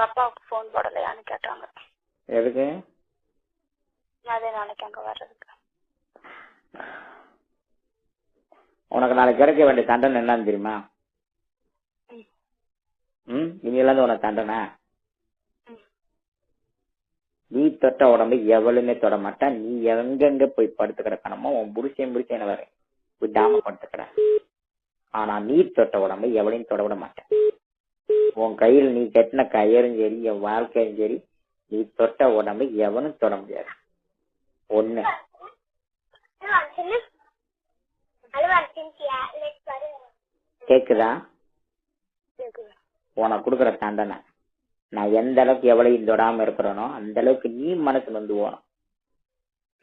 உங்க அப்பாவுக்கு ஃபோன் போடலையான்னு கேட்டாங்க. எதுக்கு? அதே நாளைக்கு அங்க வர்றதுக்கு. உனக்கு நாளைக்கு கிடைக்க வேண்டிய தண்டனை என்னன்னு தெரியுமா? ம். இனியிலேருந்து உனக்கு தண்டனை. நீ தொட்ட உடம்பு எவளுமே தொட மாட்டா. நீ எங்கெங்க போய் படுத்து கிடக்கணுமோ உன் புருஷன் புருஷன் வர விடாம படுத்துக்கிற. ஆனா நீ தொட்ட உடம்பு எவளையும் தொட விட மாட்டேன். உன் கையில் நீ கட்டின கயரும் சரி என் வாழ்க்கையும் சரி நீ தொட்ட உடம்பு எவனும் தொட முடியாது. ஒண்ணு. கேக்குதா? உனக்கு கொடுக்குற தண்டனை. நான் எந்த அளவுக்கு எவ்வளவு தொடாம இருக்கிறேனோ அந்த அளவுக்கு நீ மனசு வந்து ஓணும்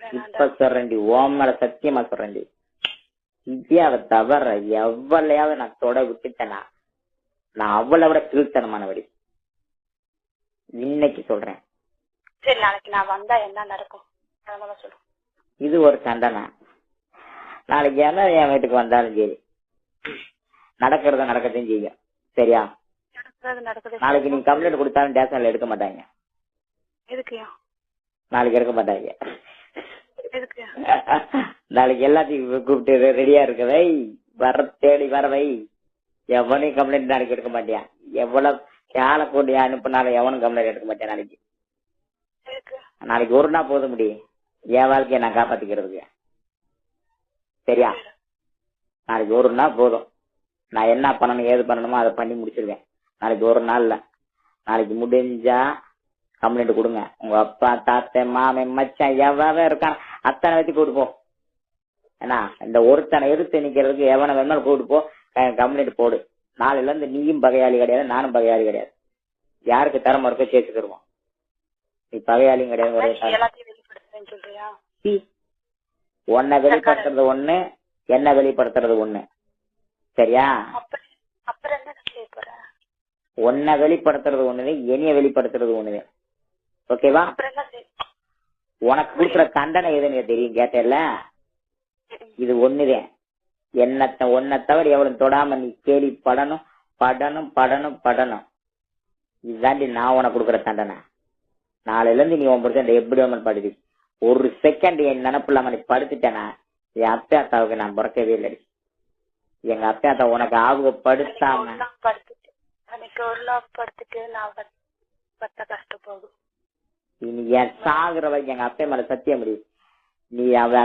இப்ப சொல்றேன்டி ஓம் மேல சத்தியமா சொல்றேன்டி. இந்தியாவை தவிர எவ்வளையாவது நான் தொட விட்டுட்டேனா? நான் அவளை விட கீழ்த்தனமானவடி இன்னைக்கு சொல்றேன். சரி நாளைக்கு நான் வந்தா என்ன நடக்கும்? சொல்லு இது ஒரு தண்டனை நாளைக்கு என்ன என் வீட்டுக்கு வந்தாலும் சரி. நடக்கிறத நடக்கத்தையும் செய்யும் சரியா? நாளைக்கு நீ கம்ப்ளைண்ட் கொடுத்தாலும் டேஷன்ல எடுக்க மாட்டாங்க. நாளைக்கு எடுக்க மாட்டாங்க. நாளைக்கு எல்லாத்தையும் கூப்பிட்டு ரெடியா இருக்க வை வர தேடி வர வை. எவனையும் கம்ப்ளைண்ட் நாளைக்கு எடுக்க மாட்டியா எவ்வளவு கேளை போட்டு அனுப்புனாலும் எவனும் கம்ப்ளைண்ட் எடுக்க மாட்டேன் நாளைக்கு. நாளைக்கு ஒரு நாள் போதும் முடி. என் வாழ்க்கையை நான் காப்பாத்திக்கிறதுக்கு. சரியா? நாளைக்கு ஒரு நாள் போதும். நான் என்ன பண்ணணும் ஏது பண்ணணுமோ அதை பண்ணி முடிச்சிருவேன். நாளைக்கு ஒரு நாள்ல நாளைக்கு முடிஞ்சா கம்ப்ளைண்ட் கொடுங்க. உங்க அப்பா தாத்தன் மாமன் மச்சான் எவ்வளவு இருக்கான் அத்தனை வச்சு கூட்டு போ. ஏன்னா இந்த ஒருத்தனை எதிர்த்து நிக்கிறதுக்கு எவனை வேணாலும் கூட்டு போ. கம்ப்ளைண்ட் போடு. நாளையில இருந்து நீயும் பகையாளி கிடையாது நானும் பகையாளி கிடையாது. யாருக்கு திறமை இருக்கோ சேர்த்து தருவோம். நீ பகையாளியும் கிடையாது. உன்னை வெளிப்படுத்துறது ஒண்ணு என்ன வெளிப்படுத்துறது ஒண்ணு. சரியா? உன்னை வெளிப்படுத்துறது ஒண்ணுது என்னைய வெளிப்படுத்துறது ஒண்ணுது. ஓகேவா? உனக்கு கொடுக்குற தண்டனை எதுன்னு தெரியும் கேட்டல இது ஒண்ணுதான் என்னத்த ஒன்னை தவிர எவ்வளவு தொடாம நீ கேள்வி படணும் படணும் படணும் படணும். இதுதாண்டி நான் உனக்கு கொடுக்குற தண்டனை. நாளையில இருந்து நீ உன் புருஷன் எப்படி வேணும் படுது? ஒரு செகண்ட் என் நினப்புல நீ படுத்துட்டேனா? என் அத்தை அத்தாவுக்கு நான் பிறக்கவே இல்லை எங்க அத்தை அத்தா உனக்கு அன்னைக்கு ஒரு நாள் படுத்துட்டு நான் பத்த கஷ்டப்போகுது இனி என் சாகுற வரைக்கும் எங்க அத்தை மேல சத்தியம் முடியும் நீ அவ